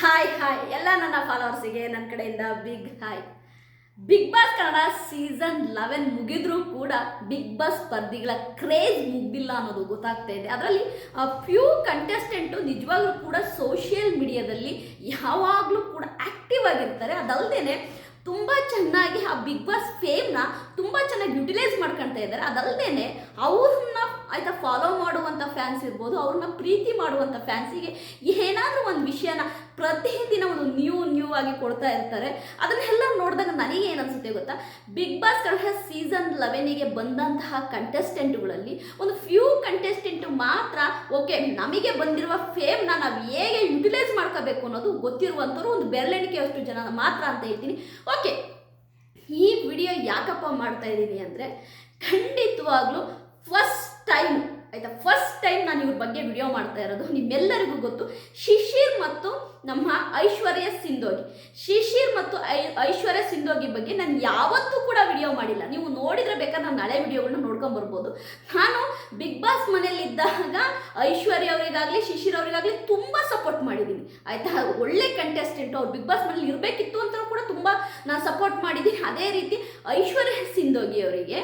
Hi hi ಎಲ್ಲ ನನ್ನ ಫಾಲೋವರ್ಸಿಗೆ ನನ್ನ ಕಡೆಯಿಂದ big hi big boss Kannada season eleven ಮುಗಿದ್ರೂ ಕೂಡ ಬಿಗ್ ಬಾಸ್ ಸ್ಪರ್ಧಿಗಳ ಕ್ರೇಜ್ ಮುಗ್ದಿಲ್ಲ ಅನ್ನೋದು ಗೊತ್ತಾಗ್ತಾ ಇದೆ. ಅದರಲ್ಲಿ ಫ್ಯೂ ಕಂಟೆಸ್ಟೆಂಟು ನಿಜವಾಗ್ಲೂ ಕೂಡ ಸೋಷಿಯಲ್ ಮೀಡಿಯಾದಲ್ಲಿ ಯಾವಾಗಲೂ ಕೂಡ ಆಕ್ಟಿವ್ ಆಗಿರ್ತಾರೆ. ಅದಲ್ಲದೆ ತುಂಬ ಚೆನ್ನಾಗಿ ಆ ಬಿಗ್ ಬಾಸ್ ಫೇಮ್ನ ತುಂಬ ಚೆನ್ನಾಗಿ ಯುಟಿಲೈಸ್ ಮಾಡ್ಕೊಳ್ತಾ ಇದ್ದಾರೆ. ಅದಲ್ಲದೆ ಅವ್ರನ್ನ ಆಯ್ತಾ ಫಾಲೋ ಮಾಡುವಂಥ ಫ್ಯಾನ್ಸ್ ಇರ್ಬೋದು, ಅವ್ರನ್ನ ಪ್ರೀತಿ ಮಾಡುವಂಥ ಫ್ಯಾನ್ಸಿಗೆ ಏನಾದರೂ ಒಂದು ವಿಷಯನ ಪ್ರತಿದಿನ ಒಂದು ನ್ಯೂ ನ್ಯೂ ಆಗಿ ಕೊಡ್ತಾ ಇರ್ತಾರೆ. ಅದನ್ನೆಲ್ಲ ನೋಡಿದಾಗ ನನಗೆ ಏನನ್ಸುತ್ತೆ ಗೊತ್ತಾ? ಬಿಗ್ ಬಾಸ್ ಕನ್ನಡ ಸೀಸನ್ ಲೆವೆನಿಗೆ ಬಂದಂತಹ ಕಂಟೆಸ್ಟೆಂಟ್ಗಳಲ್ಲಿ ಒಂದು ಫ್ಯೂ ಕಂಟೆಸ್ಟೆಂಟ್ ಮಾತ್ರ ಓಕೆ ನಮಗೆ ಬಂದಿರುವ ಫೇಮ್ನ ನಾವು ಹೇಗೆ ಯುಟಿಲೈಸ್ ಮಾಡ್ಕೋಬೇಕು ಅನ್ನೋದು ಗೊತ್ತಿರುವಂಥವ್ರು ಒಂದು ಬೆರಳೆಣಿಕೆಯಷ್ಟು ಜನ ಮಾತ್ರ ಅಂತ ಹೇಳ್ತೀನಿ. ಓಕೆ ಈ ವಿಡಿಯೋ ಯಾಕಪ್ಪ ಮಾಡ್ತಾ ಇದ್ದೀನಿ ಅಂದರೆ ಖಂಡಿತವಾಗ್ಲೂ ನಾನು ಇವ್ರ ಬಗ್ಗೆ ವಿಡಿಯೋ ಮಾಡ್ತಾ ಇರೋದು. ನಿಮ್ಮೆಲ್ಲರಿಗೂ ಗೊತ್ತು. ಶಿಶಿರ್ ಮತ್ತು ನಮ್ಮ ಐಶ್ವರ್ಯ ಸಿಂಧೋಗಿ ಶಿಶಿರ್ ಮತ್ತು ಐ, ಐಶ್ವರ್ಯ ಸಿಂಧೋಗಿ ಬಗ್ಗೆ ನಾನು ಯಾವತ್ತೂ ಕೂಡ ವಿಡಿಯೋ ಮಾಡಿಲ್ಲ. ನೀವು ನೋಡಿದ್ರೆ ಬೇಕಾದ್ರೆ ನಾನು ನಾಳೆ ವಿಡಿಯೋಗಳನ್ನ ನೋಡ್ಕೊಂಡು ಬರ್ಬೋದು. ನಾನು ಬಿಗ್ ಬಾಸ್ ಮನೆಯಲ್ಲಿದ್ದಾಗ ಐಶ್ವರ್ಯ ಅವರಿಗಾಗಲಿ, ಶಿಶಿರ್ ಅವರಿಗಾಗಲಿ ತುಂಬ ಸಪೋರ್ಟ್ ಮಾಡಿದ್ದೀನಿ. ಆಯಿತಾ? ಒಳ್ಳೆ ಕಂಟೆಸ್ಟೆಂಟ್ ಅವ್ರು. ಬಿಗ್ ಬಾಸ್ ಮನೇಲಿ ಇರಬೇಕಿತ್ತು ಅಂತ ಕೂಡ ತುಂಬ ನಾನು ಸಪೋರ್ಟ್ ಮಾಡಿದ್ದೀನಿ. ಅದೇ ರೀತಿ ಐಶ್ವರ್ಯ ಸಿಂಧೋಗಿ ಅವರಿಗೆ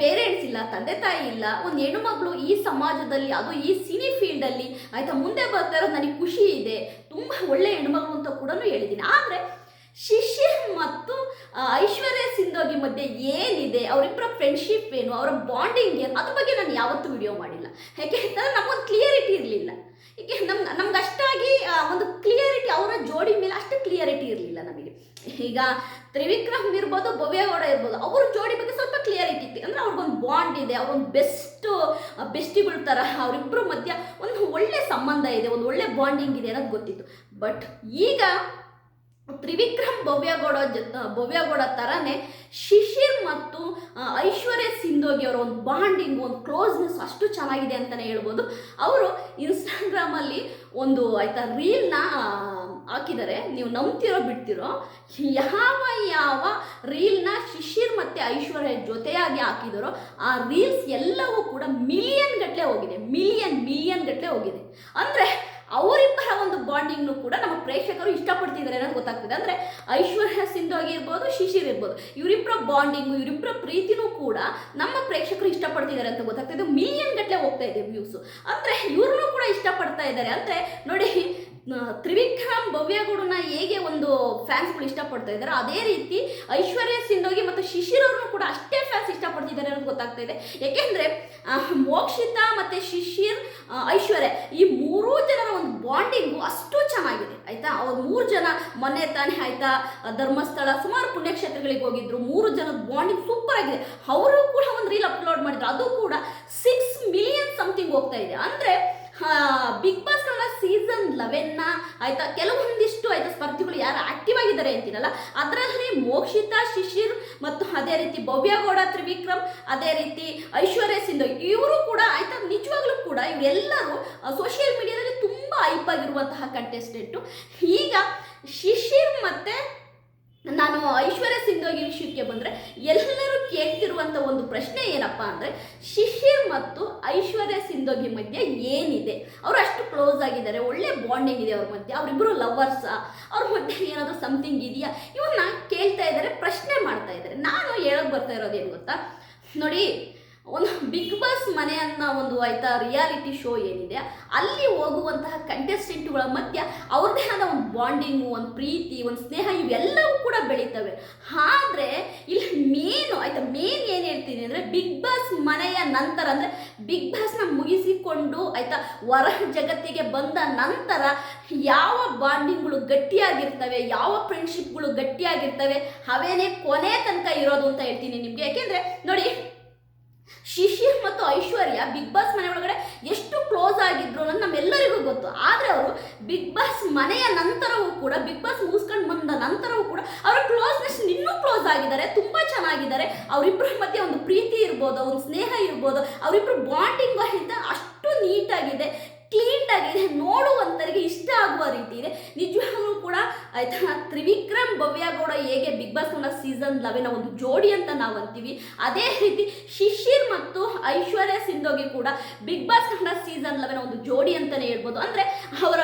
ಪೇರೆಂಟ್ಸ್ ಇಲ್ಲ, ತಂದೆ ತಾಯಿ ಇಲ್ಲ, ಒಂದು ಹೆಣ್ಣುಮಗಳು ಈ ಸಮಾಜದಲ್ಲಿ, ಅದು ಈ ಸಿನಿ ಫೀಲ್ಡಲ್ಲಿ ಆಯಿತಾ? ಮುಂದೆ ಬರ್ತಾ ಇರೋದು ನನಗೆ ಖುಷಿ ಇದೆ. ಒಳ್ಳೆ ಹೆಣ್ಮಗಳು ಅಂತ ಕೂಡ ಹೇಳಿದ್ದೀನಿ. ಆದರೆ ಶಿಶಿರ್ ಮತ್ತು ಐಶ್ವರ್ಯ ಸಿಂಧೋಗಿ ಮಧ್ಯೆ ಏನಿದೆ ಅವರಿಬ್ಬರ ಫ್ರೆಂಡ್ಶಿಪ್ ಏನು, ಅವರ ಬಾಂಡಿಂಗ್ ಏನು, ಅದ್ರ ಬಗ್ಗೆ ನಾನು ಯಾವತ್ತೂ ವಿಡಿಯೋ ಮಾಡಿಲ್ಲ. ಯಾಕೆ ಅಂತಂದ್ರೆ ನಮಗೊಂದು ಕ್ಲಿಯರಿಟಿ ಇರಲಿಲ್ಲ. ಏಕೆ ನಮ್, ನಮ್ಗೆ ಅಷ್ಟಾಗಿ ಒಂದು ಕ್ಲಿಯರಿಟಿ ಅವರ ಜೋಡಿ ಮೇಲೆ ಅಷ್ಟು ಕ್ಲಿಯರಿಟಿ ಇರಲಿಲ್ಲ ನಮಗೆ. ಈಗ ತ್ರಿವಿಕ್ರಮ್ ಇರ್ಬೋದು, ಭವ್ಯಗೌಡ ಇರ್ಬೋದು, ಅವ್ರ ಜೋಡಿ ಬಗ್ಗೆ ಸ್ವಲ್ಪ ಕ್ಲಿಯರಿಟಿ ಇತ್ತು. ಅಂದರೆ ಅವ್ರಿಗೊಂದು ಬಾಂಡ್ ಇದೆ, ಅವ್ರೊಂದು ಬೆಸ್ಟ್ ಬೆಸ್ಟಿಗಳ ಥರ ಅವರಿಬ್ಬರ ಮಧ್ಯ ಒಂದು ಒಳ್ಳೆ ಸಂಬಂಧ ಇದೆ, ಒಂದು ಒಳ್ಳೆ ಬಾಂಡಿಂಗ್ ಇದೆ ಅನ್ನೋದು ಗೊತ್ತಿತ್ತು. ಬಟ್ ಈಗ ತ್ರಿವಿಕ್ರಮ್ ಭವ್ಯಗೌಡ ಭವ್ಯಗೌಡ ಥರನೇ ಶಿಶಿರ್ ಮತ್ತು ಐಶ್ವರ್ಯ ಸಿಂಧೋಗಿ ಅವರ ಒಂದು ಬಾಂಡಿಂಗ್, ಒಂದು ಕ್ಲೋಸ್ನೆಸ್ ಅಷ್ಟು ಚೆನ್ನಾಗಿದೆ ಅಂತಲೇ ಹೇಳ್ಬೋದು. ಅವರು ಇನ್ಸ್ಟಾಗ್ರಾಮಲ್ಲಿ ಒಂದು ಆಯಿತಾ ರೀಲ್ನ ಹಾಕಿದ್ದಾರೆ. ನೀವು ನಂಬ್ತಿರೋ ಬಿಡ್ತಿರೋ, ಯಾವ ಯಾವ ರೀಲ್ನ ಶಿಶಿರ್ ಮತ್ತು ಐಶ್ವರ್ಯ ಜೊತೆಯಾಗಿ ಹಾಕಿದಾರೋ, ಆ ರೀಲ್ಸ್ ಎಲ್ಲವೂ ಕೂಡ ಮಿಲಿಯನ್ ಗಟ್ಟಲೆ ಹೋಗಿದೆ. ಮಿಲಿಯನ್ ಮಿಲಿಯನ್ ಗಟ್ಟಲೆ ಹೋಗಿದೆ. ಅಂದರೆ ಅವರಿಬ್ಬರ ಒಂದು ಬಾಂಡಿಂಗ್ನು ಕೂಡ ನಮ್ಮ ಪ್ರೇಕ್ಷಕರು ಇಷ್ಟಪಡ್ತಿದ್ದಾರೆ ಅನ್ನೋದು ಗೊತ್ತಾಗ್ತಿದೆ. ಅಂದರೆ ಐಶ್ವರ್ಯ ಸಿಂಧು ಆಗಿರ್ಬೋದು, ಶಿಶಿರ್ ಇರ್ಬೋದು ಇವರಿಬ್ಬರ ಬಾಂಡಿಂಗು ಇವರಿಬ್ಬರ ಪ್ರೀತಿನೂ ಕೂಡ ನಮ್ಮ ಪ್ರೇಕ್ಷಕರು ಇಷ್ಟಪಡ್ತಿದ್ದಾರೆ ಅಂತ ಗೊತ್ತಾಗ್ತಿದೆ. ಮಿಲಿಯನ್ ಗಟ್ಟಲೆ ಹೋಗ್ತಾ ಇದೆ ವ್ಯೂಸು ಅಂದರೆ ಇವ್ರನ್ನೂ ಕೂಡ ಇಷ್ಟಪಡ್ತಾ ಇದ್ದಾರೆ. ಅಂದರೆ ನೋಡಿ ತ್ರಿವಿಕ್ರಮ್ ಭವ್ಯಗೌಡನ ಹೇಗೆ ಒಂದು ಫ್ಯಾನ್ಸ್ಗಳು ಇಷ್ಟಪಡ್ತಾ ಇದ್ದಾರೆ, ಅದೇ ರೀತಿ ಐಶ್ವರ್ಯ ಸಿಂಧೋಗಿ ಮತ್ತು ಶಿಶಿರ್ ಕೂಡ ಅಷ್ಟೇ ಫ್ಯಾನ್ಸ್ ಇಷ್ಟಪಡ್ತಿದ್ದಾರೆ ಅನ್ನೋದು ಗೊತ್ತಾಗ್ತಾ ಇದೆ. ಯಾಕೆಂದ್ರೆ ಮೋಕ್ಷಿತಾ ಮತ್ತು ಶಿಶಿರ್ ಐಶ್ವರ್ಯ ಈ ಮೂರೂ ಜನರ ಒಂದು ಬಾಂಡಿಂಗು ಅಷ್ಟು ಚೆನ್ನಾಗಿದೆ. ಆಯಿತಾ? ಅವ್ರು ಮೂರು ಜನ ಮೊನ್ನೆ ತಾನೇ ಆಯಿತಾ ಧರ್ಮಸ್ಥಳ ಸುಮಾರು ಪುಣ್ಯಕ್ಷೇತ್ರಗಳಿಗೆ ಹೋಗಿದ್ರು. ಮೂರು ಜನದ ಬಾಂಡಿಂಗ್ ಸೂಪರ್ ಆಗಿದೆ. ಅವರು ಕೂಡ ಒಂದು ರೀಲ್ ಅಪ್ಲೋಡ್ ಮಾಡಿದ್ರು. ಅದು ಕೂಡ ಸಿಕ್ಸ್ ಮಿಲಿಯನ್ ಸಮಥಿಂಗ್ ಹೋಗ್ತಾ ಇದೆ. ಅಂದರೆ ಬಿಗ್ ಬಾಸ್ ಕನ್ನಡ ಸೀಸನ್ ಲೆವೆನ್ನ ಆಯ್ತಾ, ಕೆಲವೊಂದಿಷ್ಟು ಆಯ್ತಾ ಸ್ಪರ್ಧಿಗಳು ಯಾರು ಆಕ್ಟಿವ್ ಆಗಿದ್ದಾರೆ ಅಂತೀನಲ್ಲ ಅದರಲ್ಲಿ ಮೋಕ್ಷಿತಾ, ಶಿಶಿರ್ ಮತ್ತು ಅದೇ ರೀತಿ ಭವ್ಯಗೌಡ ತ್ರಿವಿಕ್ರಮ್, ಅದೇ ರೀತಿ ಐಶ್ವರ್ಯ ಸಿಂಧು, ಇವರು ಕೂಡ ಆಯ್ತಾ ನಿಜವಾಗ್ಲೂ ಕೂಡ ಇವರೆಲ್ಲರೂ ಸೋಷಿಯಲ್ ಮೀಡಿಯಾದಲ್ಲಿ ತುಂಬ ಐಪ್ ಆಗಿರುವಂತಹ ಕಂಟೆಸ್ಟೆಂಟು ಈಗ ಶಿಶಿರ್ ಮತ್ತು ನಾನು ಐಶ್ವರ್ಯ ಸಿಂಧೋಗಿ ವಿಷಯಕ್ಕೆ ಬಂದರೆ ಎಲ್ಲರೂ ಕೇಳ್ತಿರುವಂಥ ಒಂದು ಪ್ರಶ್ನೆ ಏನಪ್ಪ ಅಂದರೆ ಶಿಶಿರ್ ಮತ್ತು ಐಶ್ವರ್ಯ ಸಿಂಧೋಗಿ ಮಧ್ಯೆ ಏನಿದೆ? ಅವರು ಅಷ್ಟು ಕ್ಲೋಸ್ ಆಗಿದ್ದಾರೆ, ಒಳ್ಳೆ ಬಾಂಡಿಂಗ್ ಇದೆ ಅವ್ರ ಮಧ್ಯೆ ಅವರಿಬ್ಬರು ಲವರ್ಸಾ ಅವ್ರ ಮಧ್ಯೆ ಏನಾದರೂ ಸಮಥಿಂಗ್ ಇದೆಯಾ? ಇವನ್ನ ಕೇಳ್ತಾ ಇದ್ದಾರೆ, ಪ್ರಶ್ನೆ ಮಾಡ್ತಾ ಇದ್ದಾರೆ. ನಾನು ಹೇಳೋಕೆ ಬರ್ತಾ ಇರೋದೇನು ಗೊತ್ತಾ? ನೋಡಿ ಒಂದು ಬಿಗ್ ಬಾಸ್ ಮನೆ ಅನ್ನೋ ಒಂದು ಆಯ್ತಾ ರಿಯಾಲಿಟಿ ಶೋ ಏನಿದೆ, ಅಲ್ಲಿ ಹೋಗುವಂತಹ ಕಂಟೆಸ್ಟೆಂಟ್ಗಳ ಮಧ್ಯ ಅವ್ರದ್ದೇ ಆದ ಒಂದು ಬಾಂಡಿಂಗು ಒಂದು ಪ್ರೀತಿ, ಒಂದು ಸ್ನೇಹ ಇವೆಲ್ಲವೂ ಕೂಡ ಬೆಳೀತವೆ. ಆದರೆ, ಇಲ್ಲಿ ಮೇನು ಆಯ್ತಾ ಮೇನ್ ಏನು ಹೇಳ್ತೀನಿ ಅಂದರೆ ಬಿಗ್ ಬಾಸ್ ಮನೆಯ ನಂತರ ಅಂದರೆ ಬಿಗ್ ಬಾಸ್ನ ಮುಗಿಸಿಕೊಂಡು ಆಯ್ತಾ ಹೊರ ಜಗತ್ತಿಗೆ ಬಂದ ನಂತರ ಯಾವ ಬಾಂಡಿಂಗ್ಗಳು ಗಟ್ಟಿಯಾಗಿರ್ತವೆ, ಯಾವ ಫ್ರೆಂಡ್ಶಿಪ್ಗಳು ಗಟ್ಟಿಯಾಗಿರ್ತವೆ, ಅವೇನೇ ಕೊನೆ ತನಕ ಇರೋದು ಅಂತ ಹೇಳ್ತೀನಿ ನಿಮಗೆ. ಯಾಕೆಂದರೆ ನೋಡಿ ಶಿಶಿರ್ ಮತ್ತು ಐಶ್ವರ್ಯ ಬಿಗ್ ಬಾಸ್ ಮನೆ ಒಳಗಡೆ ಎಷ್ಟು ಕ್ಲೋಸ್ ಆಗಿದ್ರು ಅನ್ನೋದು ನಮ್ಮೆಲ್ಲರಿಗೂ ಗೊತ್ತು. ಆದರೆ ಅವರು ಬಿಗ್ ಬಾಸ್ ಮನೆಯ ನಂತರವೂ ಕೂಡ, ಬಿಗ್ ಬಾಸ್ ಮುಗಿಸ್ಕೊಂಡು ಬಂದ ನಂತರವೂ ಕೂಡ ಅವರ ಕ್ಲೋಸ್ನೆಸ್ ಇನ್ನೂ ಕ್ಲೋಸ್ ಆಗಿದ್ದಾರೆ, ತುಂಬ ಚೆನ್ನಾಗಿದ್ದಾರೆ. ಅವರಿಬ್ಬರ ಮಧ್ಯೆ ಒಂದು ಪ್ರೀತಿ ಇರ್ಬೋದು, ಒಂದು ಸ್ನೇಹ ಇರ್ಬೋದು ಅವರಿಬ್ಬರು ಬಾಂಡಿಂಗ್ ಅಂತ ಅಷ್ಟು ನೀಟಾಗಿದೆ. ಕ್ಲೀನ್ ಆಗಿದೆ. ನೋಡುವಂತರಿಗೆ ಇಷ್ಟ ಆಗುವ ರೀತಿ ಇದೆ. ನಿಜವಾಗ್ಲೂ ಕೂಡ ಆಯ್ತಾ, ತ್ರಿವಿಕ್ರಮ್ ಭವ್ಯ ಗೌಡ ಹೇಗೆ ಬಿಗ್ ಬಾಸ್ನ ಸೀಸನ್ ಲವೆನ ಒಂದು ಜೋಡಿ ಅಂತ ನಾವು ಅಂತೀವಿ. ಅದೇ ರೀತಿ ಶಿಶಿರ್ ಮತ್ತು ಐಶ್ವರ್ಯ ಸಿಂಧೋಗಿ ಕೂಡ ಬಿಗ್ ಬಾಸ್ ಕನ್ನಡ ಸೀಸನ್ ಲವೆನ ಒಂದು ಜೋಡಿ ಅಂತಲೇ ಹೇಳ್ಬೋದು. ಅಂದ್ರೆ ಅವರ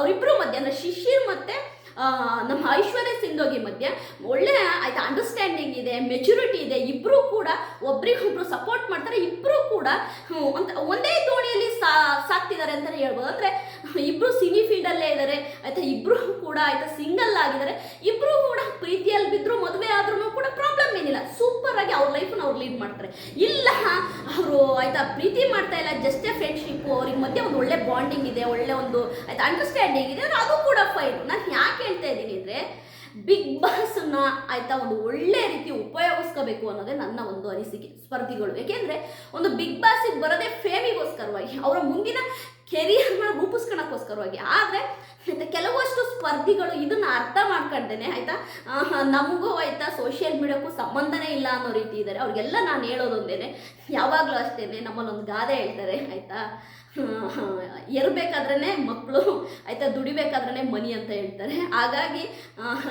ಅವರಿಬ್ಬರು ಮಧ್ಯೆ, ಅಂದರೆ ಶಿಶಿರ್ ಮತ್ತೆ ನಮ್ಮ ಐಶ್ವರ್ಯ ಸಿಂಧೋಗಿ ಮಧ್ಯೆ ಒಳ್ಳೆ ಆಯ್ತಾ ಅಂಡರ್ಸ್ಟ್ಯಾಂಡಿಂಗ್ ಇದೆ ಮೆಚುರಿಟಿ ಇದೆ ಇಬ್ಬರು ಕೂಡ ಒಬ್ರಿಗೊಬ್ರು ಸಪೋರ್ಟ್ ಮಾಡ್ತಾರೆ ಇಬ್ಬರು ಕೂಡ ಅಂತ ಒಂದ್- ದೋಣಿಯಲ್ಲಿ ಸಾ, ಸಾಕ್ತಿದ್ದಾರೆ ಅಂತಲೇ ಹೇಳ್ಬೋದು. ಅಂದರೆ ಇಬ್ಬರು ಸಿನಿ ಫೀಲ್ಡಲ್ಲೇ ಇದ್ದಾರೆ ಆಯ್ತಾ ಇಬ್ಬರು ಕೂಡ ಆಯ್ತಾ ಸಿಂಗಲ್ ಆಗಿದ್ದಾರೆ ಇಬ್ಬರು ಕೂಡ ಪ್ರೀತಿಯಲ್ಲಿ ಬಿದ್ದರು ಮದುವೆ ಆದ್ರೂ ಕೂಡ ಪ್ರಾಬ್ಲಮ್ ಏನಿಲ್ಲ. ಸೂಪರ್ ಆಗಿ ಅವ್ರ ಲೈಫನ್ನ ಅವ್ರು ಲೀಡ್ ಮಾಡ್ತಾರೆ. ಇಲ್ಲ, ಅವರು ಆಯ್ತಾ ಪ್ರೀತಿ ಮಾಡ್ತಾ ಇಲ್ಲ ಜಸ್ಟ್ ಫ್ರೆಂಡ್ಶಿಪ್ಪು ಅವ್ರಿಗೆ ಮಧ್ಯೆ ಒಂದು ಒಳ್ಳೆ ಬಾಂಡಿಂಗ್ ಇದೆ, ಒಳ್ಳೆ ಒಂದು, ಆಯ್ತಾ ಅಂಡರ್ಸ್ಟ್ಯಾಂಡಿಂಗ್ ಇದೆ ಅದು ಕೂಡ ಫೈನ್ ನಾನು ಯಾಕೆ ಹೇಳ್ತಾ ಇದ್ದೀನಿ ಅಂದರೆ ಬಿಗ್ ಬಾಸ್ನ ಆಯ್ತಾ ಒಂದು ಒಳ್ಳೆ ರೀತಿ ಉಪಯೋಗಿಸ್ಕೋಬೇಕು ಅನ್ನೋದೇ ನನ್ನ ಒಂದು ಅನಿಸಿಕೆ, ಸ್ಪರ್ಧಿಗಳು. ಏಕೆಂದರೆ ಒಂದು ಬಿಗ್ ಬಾಸಿಗೆ ಬರೋದೇ ಫೇಮಿಗೋಸ್ಕರವಾಗಿ ಅವರ ಮುಂದಿನ ಕೆರಿಯರ್ನ ರೂಪಿಸ್ಕೊಳಕ್ಕೋಸ್ಕರವಾಗಿ. ಆದರೆ ಆಯಿತಾ ಕೆಲವಷ್ಟು ಸ್ಪರ್ಧಿಗಳು ಇದನ್ನ ಅರ್ಥ ಮಾಡ್ಕೊಂಡೇನೆ ಆಯಿತಾ ನಮಗೂ ಆಯಿತಾ ಸೋಷಿಯಲ್ ಮೀಡಿಯಾಕ್ಕೂ ಸಂಬಂಧನೇ ಇಲ್ಲ ಅನ್ನೋ ರೀತಿ ಇದ್ದಾರೆ. ಅವ್ರಿಗೆಲ್ಲ ನಾನು ಹೇಳೋದೊಂದೇನೆ ಯಾವಾಗಲೂ ಅಷ್ಟೇನೆ ನಮ್ಮಲ್ಲಿ ಒಂದು ಗಾದೆ ಹೇಳ್ತಾರೆ, ಆಯ್ತಾ? ಎರ್ಬೇಕಾದ್ರೇ ಮಕ್ಕಳು ಆಯಿತಾ ದುಡಿಬೇಕಾದ್ರೇ ಮನಿ ಅಂತ ಹೇಳ್ತಾರೆ. ಹಾಗಾಗಿ ಆಹ್,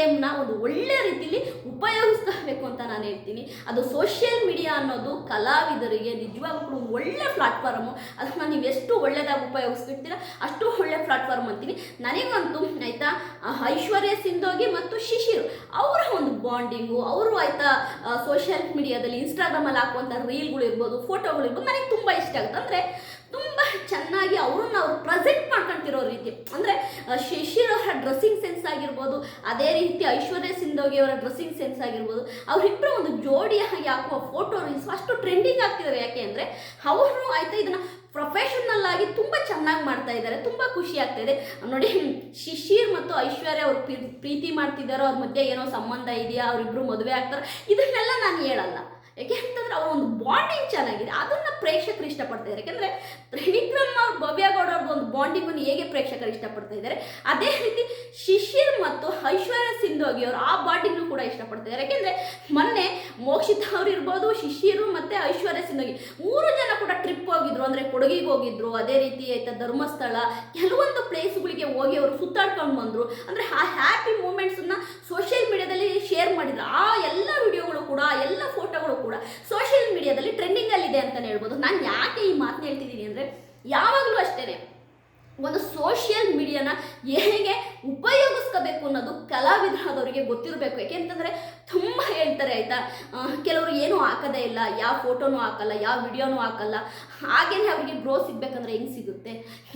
ಫೇಮ್ನ ಒಂದು ಒಳ್ಳೆ ರೀತಿಲಿ ಉಪಯೋಗಿಸ್ಕೋಬೇಕು ಅಂತ ನಾನು ಹೇಳ್ತೀನಿ. ಅದು ಸೋಷಿಯಲ್ ಮೀಡಿಯಾ ಅನ್ನೋದು ಕಲಾವಿದರಿಗೆ ನಿಜವಾಗ್ಲೂ ಒಳ್ಳೆ ಪ್ಲಾಟ್ಫಾರ್ಮು ಅದನ್ನು ನೀವು ಎಷ್ಟು ಒಳ್ಳೆಯದಾಗಿ ಉಪಯೋಗಿಸ್ತಿರ್ತೀರ ಅಷ್ಟು ಒಳ್ಳೆ ಪ್ಲಾಟ್ಫಾರ್ಮ್ ಅಂತೀನಿ. ನನಗಂತೂ ಆಯಿತಾ ಐಶ್ವರ್ಯ ಸಿಂಧೋಗಿ ಮತ್ತು ಶಿಶಿರ್ ಅವರ ಒಂದು ಬಾಂಡಿಂಗು ಅವರು ಆಯಿತಾ ಸೋಷಿಯಲ್ ಮೀಡಿಯಾದಲ್ಲಿ ಇನ್ಸ್ಟಾಗ್ರಾಮಲ್ಲಿ ಹಾಕುವಂಥ ರೀಲ್ಗಳು ಇರ್ಬೋದು ಫೋಟೋಗಳು ಇರ್ಬೋದು, ನನಗೆ ತುಂಬ ಇಷ್ಟ ಆಗುತ್ತೆ. ಅಂದರೆ ತುಂಬ ಚೆನ್ನಾಗಿ ಅವ್ರನ್ನ ಅವ್ರು ಪ್ರೆಸೆಂಟ್ ಮಾಡ್ಕೊಂತಿರೋ ರೀತಿ. ಅಂದರೆ ಶಿಶಿರ್ ಅವರ ಡ್ರೆಸ್ಸಿಂಗ್ ಸೆನ್ಸ್ ಆಗಿರ್ಬೋದು, ಅದೇ ರೀತಿ ಐಶ್ವರ್ಯ ಸಿಂಧೋಗಿ ಅವರ ಡ್ರೆಸ್ಸಿಂಗ್ ಸೆನ್ಸ್ ಆಗಿರ್ಬೋದು ಅವರಿಬ್ಬರು ಒಂದು ಜೋಡಿಯಾಗಿ ಹಾಕುವ ಫೋಟೋ ರೀಲ್ಸ್ ಅಷ್ಟು ಟ್ರೆಂಡಿಂಗ್ ಆಗ್ತಿದ್ದಾರೆ ಯಾಕೆ ಅಂದರೆ, ಅವರು ಆಯ್ತಾ ಇದನ್ನು ಪ್ರೊಫೆಷನಲ್ ಆಗಿ ತುಂಬ ಚೆನ್ನಾಗಿ ಮಾಡ್ತಾ ಇದ್ದಾರೆ ತುಂಬ ಖುಷಿ ಆಗ್ತಾ ಇದೆ. ನೋಡಿ, ಶಿಶಿರ್ ಮತ್ತು ಐಶ್ವರ್ಯ ಅವ್ರು ಪ್ರೀ- ಪ್ರೀತಿ ಮಾಡ್ತಿದ್ದಾರೋ ಅವ್ರ ಮಧ್ಯೆ ಏನೋ ಸಂಬಂಧ ಇದೆಯಾ ಅವರಿಬ್ಬರು ಮದುವೆ ಆಗ್ತಾರೋ, ಇದನ್ನೆಲ್ಲ ನಾನು ಹೇಳಲ್ಲ. ಯಾಕೆ ಅಂತಂದ್ರೆ ಅವ್ರ ಒಂದು ಬಾಂಡಿಂಗ್ ಚೆನ್ನಾಗಿದೆ. ಅದನ್ನ ಪ್ರೇಕ್ಷಕರು ಇಷ್ಟಪಡ್ತಾ ಇದ್ದಾರೆ. ಯಾಕಂದ್ರೆ ತ್ರಿವಿಕ್ರಮ್ ಅವ್ರ, ಭವ್ಯ ಗೌಡ ಅವ್ರದ್ದು ಒಂದು ಬಾಂಡಿಂಗನ್ನು ಹೇಗೆ ಪ್ರೇಕ್ಷಕರು ಇಷ್ಟಪಡ್ತಾ ಇದ್ದಾರೆ. ಅದೇ ರೀತಿ ಶಿಶಿರ್ ಮತ್ತು ಐಶ್ವರ್ಯ ಸಿಂಧೋಗಿ ಅವರು ಆ ಬಾಂಡಿಂಗ್ನು ಕೂಡ ಇಷ್ಟಪಡ್ತಾ ಇದ್ದಾರೆ. ಯಾಕೆಂದ್ರೆ ಮೊನ್ನೆ ಮೋಕ್ಷಿತ ಅವ್ರು ಇರ್ಬೋದು ಶಿಷ್ಯರು ಮತ್ತೆ ಐಶ್ವರ್ಯ ಸಿಂಧೋಗಿ ಮೂರು ಜನ ಕೂಡ ಟ್ರಿಪ್ ಹೋಗಿದ್ರು. ಅಂದ್ರೆ ಕೊಡಗಿಗೆ ಹೋಗಿದ್ರು. ಅದೇ ರೀತಿ ಆಯ್ತಾ ಧರ್ಮಸ್ಥಳ. ಕೆಲವೊಂದು ಪ್ಲೇಸ್ಗಳಿಗೆ ಹೋಗಿ ಅವರು ಸುತ್ತಾಡ್ಕೊಂಡು ಬಂದ್ರು. ಅಂದ್ರೆ ಆ ಮೂಮೆಂಟ್ಸನ್ನ ಸೋಷಿಯಲ್ ಮೀಡಿಯಾದಲ್ಲಿ ಶೇರ್ ಮಾಡಿದ್ರು ಆ ಎಲ್ಲ ವಿಡಿಯೋಗಳು ಕೂಡ ಆ ಎಲ್ಲ ಫೋಟೋಗಳು ಕೂಡ ಸೋಷಿಯಲ್ ಮೀಡಿಯಾದಲ್ಲಿ ಟ್ರೆಂಡಿಂಗಲ್ಲಿದೆ ಅಂತಲೇ ಹೇಳ್ಬೋದು. ನಾನು ಯಾಕೆ ಈ ಮಾತನ್ನ ಹೇಳ್ತಿದ್ದೀನಿ ಅಂದರೆ ಯಾವಾಗಲೂ ಅಷ್ಟೇ ಒಂದು ಸೋಷಿಯಲ್ ಮೀಡಿಯಾನ ಹೇಗೆ ಉಪಯೋಗಿಸ್ಕೋಬೇಕು ಅನ್ನೋದು ಕಲಾವಿದರಾದವರಿಗೆ ಗೊತ್ತಿರಬೇಕು. ಯಾಕೆಂತಂದರೆ ತುಂಬ ಹೇಳ್ತಾರೆ ಆಯಿತಾ? ಕೆಲವರು ಏನೂ ಹಾಕೋದೇ ಇಲ್ಲ, ಯಾವ ಫೋಟೋನೂ ಹಾಕಲ್ಲ, ಯಾವ ವಿಡಿಯೋನೂ ಹಾಕಲ್ಲ. ಹಾಗೇನೆ ಅವರಿಗೆ ಗ್ರೋ ಸಿಗಬೇಕಂದ್ರೆ ಹೆಂಗೆ ಸಿಗುತ್ತೆ?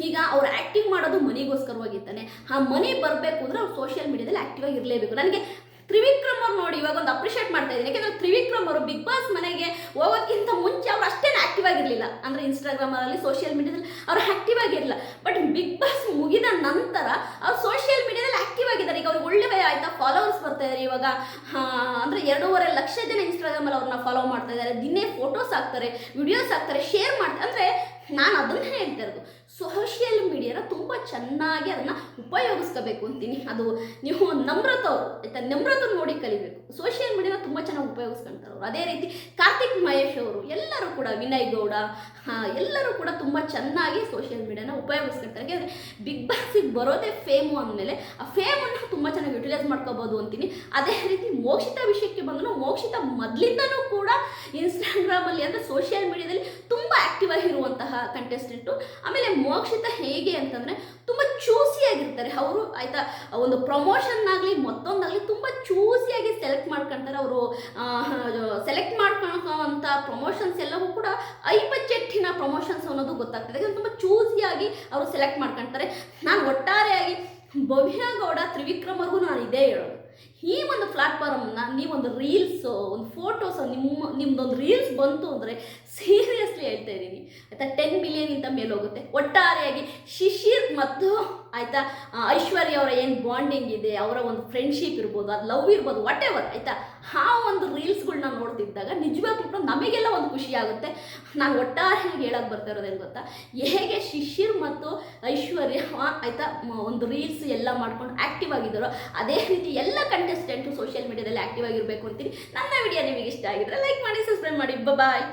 ಈಗ ಅವ್ರು ಆ್ಯಕ್ಟಿವ್ ಮಾಡೋದು ಮನಿಗೋಸ್ಕರವಾಗಿರ್ತಾನೆ ಆ ಮನಿ ಬರಬೇಕು ಅಂದರೆ ಅವ್ರು ಸೋಷಿಯಲ್ ಮೀಡಿಯಾದಲ್ಲಿ ಆ್ಯಕ್ಟಿವ್ ಆಗಿ ಇರಲೇಬೇಕು ನನಗೆ ತ್ರಿವಿಕ್ರಮ್ ಅವ್ರು ನೋಡಿ ಇವಾಗ ಒಂದು ಅಪ್ರಿಷಿಯೇಟ್ ಮಾಡ್ತಾ ಇದ್ದೀನಿ. ಯಾಕಂದ್ರೆ ತ್ರಿವಿಕ್ರಮ್ ಅವರು ಬಿಗ್ ಬಾಸ್ ಮನೆಗೆ ಹೋಗೋದಕ್ಕಿಂತ ಮುಂಚೆ ಅವ್ರು ಅಷ್ಟೇನು ಆಕ್ಟಿವ್ ಆಗಿರಲಿಲ್ಲ. ಅಂದರೆ ಇನ್ಸ್ಟಾಗ್ರಾಮಲ್ಲಿ ಸೋಷಿಯಲ್ ಮೀಡಿಯಾದಲ್ಲಿ ಅವ್ರು ಆಕ್ಟಿವ್ ಆಗಿರಲಿಲ್ಲ. ಬಟ್ ಬಿಗ್ ಬಾಸ್ ಮುಗಿದ ನಂತರ ಅವ್ರು ಸೋಷಿಯಲ್ ಮೀಡಿಯಾದಲ್ಲಿ ಆಕ್ಟಿವ್ ಆಗಿದ್ದಾರೆ. ಈಗ ಅವ್ರಿಗೆ ಒಳ್ಳೆ ಆಯ್ತಾ? ಫಾಲೋವರ್ಸ್ ಬರ್ತಾ ಇದ್ದಾರೆ ಇವಾಗ. ಅಂದ್ರೆ ಎರಡೂವರೆ ಲಕ್ಷ ಜನ ಇನ್ಸ್ಟಾಗ್ರಾಮಲ್ಲಿ ಅವ್ರನ್ನ ಫಾಲೋ ಮಾಡ್ತಾ ಇದ್ದಾರೆ ದಿನೇ ಫೋಟೋಸ್ ಹಾಕ್ತಾರೆ ವಿಡಿಯೋಸ್ ಹಾಕ್ತಾರೆ ಶೇರ್ ಮಾಡ್ತಾರೆ. ಅಂದರೆ ನಾನು ಅದನ್ನೇ ಹೇಳ್ತಾ ಇರೋದು. ಸೋಷಿಯಲ್ ಮೀಡಿಯಾನ ತುಂಬ ಚೆನ್ನಾಗಿ ಅದನ್ನು ಉಪಯೋಗಿಸ್ಕೋಬೇಕು ಅಂತೀನಿ. ಅದು ನೀವು ನಮ್ರತ ಅವರು ಆಯ್ತಾ? ನಮ್ರತ ನೋಡಿ ಕಲಿಬೇಕು. ಸೋಷಿಯಲ್ ಮೀಡಿಯಾನ ತುಂಬ ಚೆನ್ನಾಗಿ ಉಪಯೋಗಿಸ್ಕೊಂತಾರೆ ಅದೇ ರೀತಿ ಕಾರ್ತಿಕ್ ಮಹೇಶ್ ಅವರು ಎಲ್ಲರೂ ಕೂಡ ವಿನಯ್ ಗೌಡ ಎಲ್ಲರೂ ಕೂಡ ತುಂಬ ಚೆನ್ನಾಗಿ ಸೋಷಿಯಲ್ ಮೀಡಿಯಾನ ಉಪಯೋಗಿಸ್ಕೊಳ್ತಾರೆ ಯಾಕೆಂದರೆ ಬಿಗ್ ಬಾಸಿಗೆ ಬರೋದೇ ಫೇಮು ಅಂದಮೇಲೆ ಆ ಫೇಮನ್ನು ತುಂಬ ಚೆನ್ನಾಗಿ ಯುಟಿಲೈಸ್ ಮಾಡ್ಕೋಬೋದು ಅಂತೀನಿ. ಅದೇ ರೀತಿ ಮೋಕ್ಷಿತ ವಿಷಯಕ್ಕೆ ಬಂದರೂ ಮೋಕ್ಷಿತ ಮೊದಲಿಂದನೂ ಕೂಡ ಇನ್ಸ್ಟಾಗ್ರಾಮಲ್ಲಿ ಅಂದರೆ ಸೋಷಿಯಲ್ ಮೀಡಿಯಾದಲ್ಲಿ ತುಂಬ ಆ್ಯಕ್ಟಿವ್ ಆಗಿರುವಂತಹ ಕಂಟೆಸ್ಟೆಂಟು ಆಮೇಲೆ ಮೋಕ್ಷಿತ ಹೇಗೆ ಅಂತಂದರೆ ತುಂಬ ಚೂಸಿಯಾಗಿರ್ತಾರೆ ಅವರು ಆಯಿತಾ ಒಂದು ಪ್ರಮೋಷನ್ ಆಗಲಿ, ಮತ್ತೊಂದಾಗಲಿ ತುಂಬ ಚೂಸಿಯಾಗಿ ಸೆಲೆಕ್ಟ್ ಮಾಡ್ಕೊಳ್ತಾರೆ ಅವರು ಸೆಲೆಕ್ಟ್ ಮಾಡ್ಕೊಳ್ಳೋಂಥ ಪ್ರಮೋಷನ್ಸ್ ಎಲ್ಲವೂ ಕೂಡ ಐ ಬಜೆಟ್ಟಿನ ಪ್ರಮೋಷನ್ಸ್ ಅನ್ನೋದು ಗೊತ್ತಾಗ್ತದೆ. ಯಾಕಂದ್ರೆ ತುಂಬ ಚೂಸಿಯಾಗಿ ಅವರು ಸೆಲೆಕ್ಟ್ ಮಾಡ್ಕೊಳ್ತಾರೆ ನಾನು ಒಟ್ಟಾರೆಯಾಗಿ ಭವ್ಯಗೌಡ ತ್ರಿವಿಕ್ರಮರ್ಗೂ ನಾನು ಇದೇ ಹೇಳೋದು. ಈ ಒಂದು ಪ್ಲಾಟ್ಫಾರ್ಮ್ನ ನೀವೊಂದು ರೀಲ್ಸು ಒಂದು ಫೋಟೋಸ್ ನಿಮ್ಮ ನಿಮ್ಮದೊಂದು ರೀಲ್ಸ್ ಬಂತು ಅಂದರೆ ಸೀರಿಯಸ್ಲಿ ಹೇಳ್ತಾ ಇದ್ದೀನಿ. ಆಯಿತಾ? ಟೆನ್ ಮಿಲಿಯನ್ಗಿಂತ ಮೇಲೆ ಹೋಗುತ್ತೆ. ಒಟ್ಟಾರೆಯಾಗಿ ಶಿಶಿರ್ ಮತ್ತು, ಆಯಿತಾ ಐಶ್ವರ್ಯ ಅವರ ಏನು ಬಾಂಡಿಂಗ್ ಇದೆ, ಅವರ ಒಂದು ಫ್ರೆಂಡ್ಶಿಪ್ ಇರ್ಬೋದು, ಅದು ಲವ್ ಇರ್ಬೋದು ವಾಟ್ ಎವರ್ ಆಯಿತಾ? ಆ ಒಂದು ರೀಲ್ಸ್ಗಳನ್ನ ನೋಡ್ತಿದ್ದಾಗ ನಿಜವಾಗ್ಲೂ ಕೂಡ ನಮಗೆಲ್ಲ ಒಂದು ಖುಷಿ ಆಗುತ್ತೆ. ನಾನು ಒಟ್ಟಾರೆಯಾಗಿ ಹೇಳಕ್ಕೆ ಬರ್ತಾ ಇರೋದೇನು ಗೊತ್ತಾ? ಹೇಗೆ ಶಿಶಿರ್ ಮತ್ತು ಐಶ್ವರ್ಯ ಆಯಿತಾ ಒಂದು ರೀಲ್ಸ್ ಎಲ್ಲ ಮಾಡ್ಕೊಂಡು ಆ್ಯಕ್ಟಿವ್ ಆಗಿದ್ದಾರೋ, ಅದೇ ರೀತಿ ಎಲ್ಲ ಕಂಟೆಸ್ಟೆಂಟು ಸೋಷಿಯಲ್ ಮೀಡಿಯಾದಲ್ಲಿ ಆಕ್ಟಿವ್ ಆಗಿರ್ಬೇಕು ಅಂತೀನಿ. ನನ್ನ ವಿಡಿಯೋ ನಿಮಗೆ ಇಷ್ಟ ಆಗಿದ್ರೆ ಲೈಕ್ ಮಾಡಿ ಸಬ್ಸ್ಕ್ರೈಬ್ ಮಾಡಿ. ಬಾಯ್